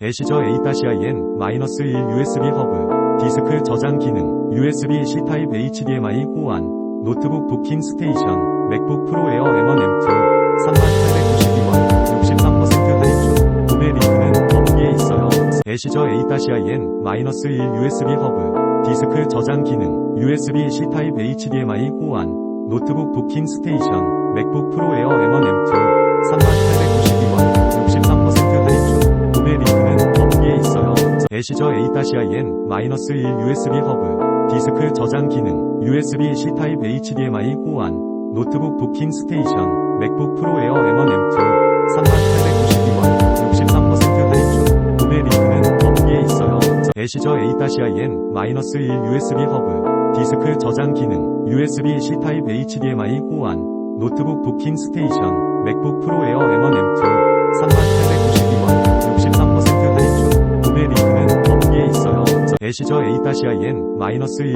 애시저 A-IN-1 USB 허브, 디스크 저장 기능, USB-C 타입 HDMI 호환, 노트북 도킹 스테이션, 맥북 프로 에어 M1 M2, 3892원, 63% 할인 중, 구매 링크는 더보기에 있어요. 애시저 A-IN-1 USB 허브, 디스크 저장 기능, USB-C 타입 HDMI 호환, 노트북 도킹 스테이션, 맥북 프로 에어 M1 M2, 애시저 A-IN-1 USB 허브, 디스크 저장 기능, USB-C 타입 HDMI 호환, 노트북 도킹 스테이션, 맥북 프로 에어 M1 M2, 3892원, 63% 할인 중, 구매 링크는 더보기에 있어요. 애시저 A-IN-1 USB 허브, 디스크 저장 기능, USB-C 타입 HDMI 호환, 노트북 도킹 스테이션, 맥북 프로 에어 M1 M2, 에 있어요. 애시저 A-IN-1 USB